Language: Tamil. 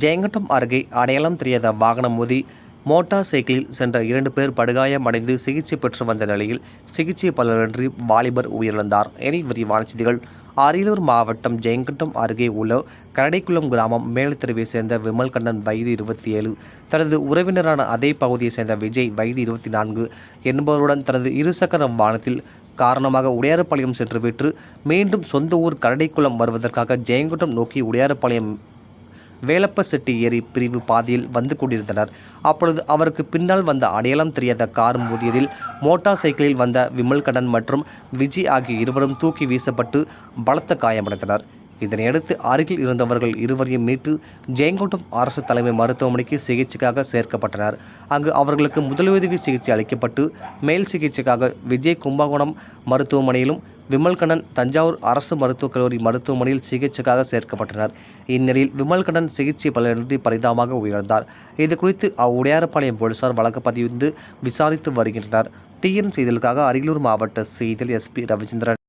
ஜெயங்கட்டம் அருகே அடையாளம் தெரியாத வாகனம் மோதி மோட்டார் சைக்கிளில் சென்ற இரண்டு பேர் படுகாயம் அடைந்து சிகிச்சை பெற்று வந்த நிலையில் சிகிச்சை பலனின்றி வாலிபர் உயிரிழந்தார். இனி விரிவான செய்திகள். அரியலூர் மாவட்டம் ஜெயங்கொண்டம் அருகே உள்ள கரடைக்குளம் கிராமம் மேலத்தெருவை சேர்ந்த விமல்கண்ணன் வயது இருபத்தி ஏழு தனது உறவினரான அதே பகுதியை சேர்ந்த விஜய் வயது இருபத்தி நான்கு என்பவருடன் தனது இருசக்கர வாகனத்தில் காரணமாக உடையாரப்பாளையம் சென்றுவிட்டு மீண்டும் சொந்த ஊர் கரடைக்குளம் வருவதற்காக ஜெயங்கொண்டம் நோக்கி உடையாரப்பாளையம் வேலப்ப செட்டி ஏரி பிரிவு பாதையில் வந்து கொண்டிருந்தனர். அப்பொழுது அவருக்கு பின்னால் வந்த அடையாளம் தெரியாத கார் மோதியதில் மோட்டார் சைக்கிளில் வந்த விமல்கடன் மற்றும் விஜய் ஆகிய இருவரும் தூக்கி வீசப்பட்டு பலத்த காயமடைந்தனர். இதனையடுத்து அருகில் இருந்தவர்கள் இருவரையும் மீட்டு ஜெயங்கோட்டம் அரசு தலைமை மருத்துவமனைக்கு சிகிச்சைக்காக சேர்க்கப்பட்டனர். அங்கு அவர்களுக்கு முதலுதவி சிகிச்சை அளிக்கப்பட்டு மேல் சிகிச்சைக்காக விஜய் கும்பகோணம் மருத்துவமனையிலும் விமல்கண்ணன் தஞ்சாவூர் அரசு மருத்துவக் கல்லூரி மருத்துவமனையில் சிகிச்சைக்காக சேர்க்கப்பட்டனர். இந்நிலையில் விமல்கண்ணன் சிகிச்சை பலனின்றி பரிதாபமாக உயர்ந்தார் இது குறித்து அவ்வுடையாரப்பாளையம் போலீசார் வழக்கு பதிந்து விசாரித்து வருகின்றனர். டிஎன் செய்திகளுக்காக அரியலூர் மாவட்ட செய்தியில் எஸ்பி ரவிச்சந்திரன்.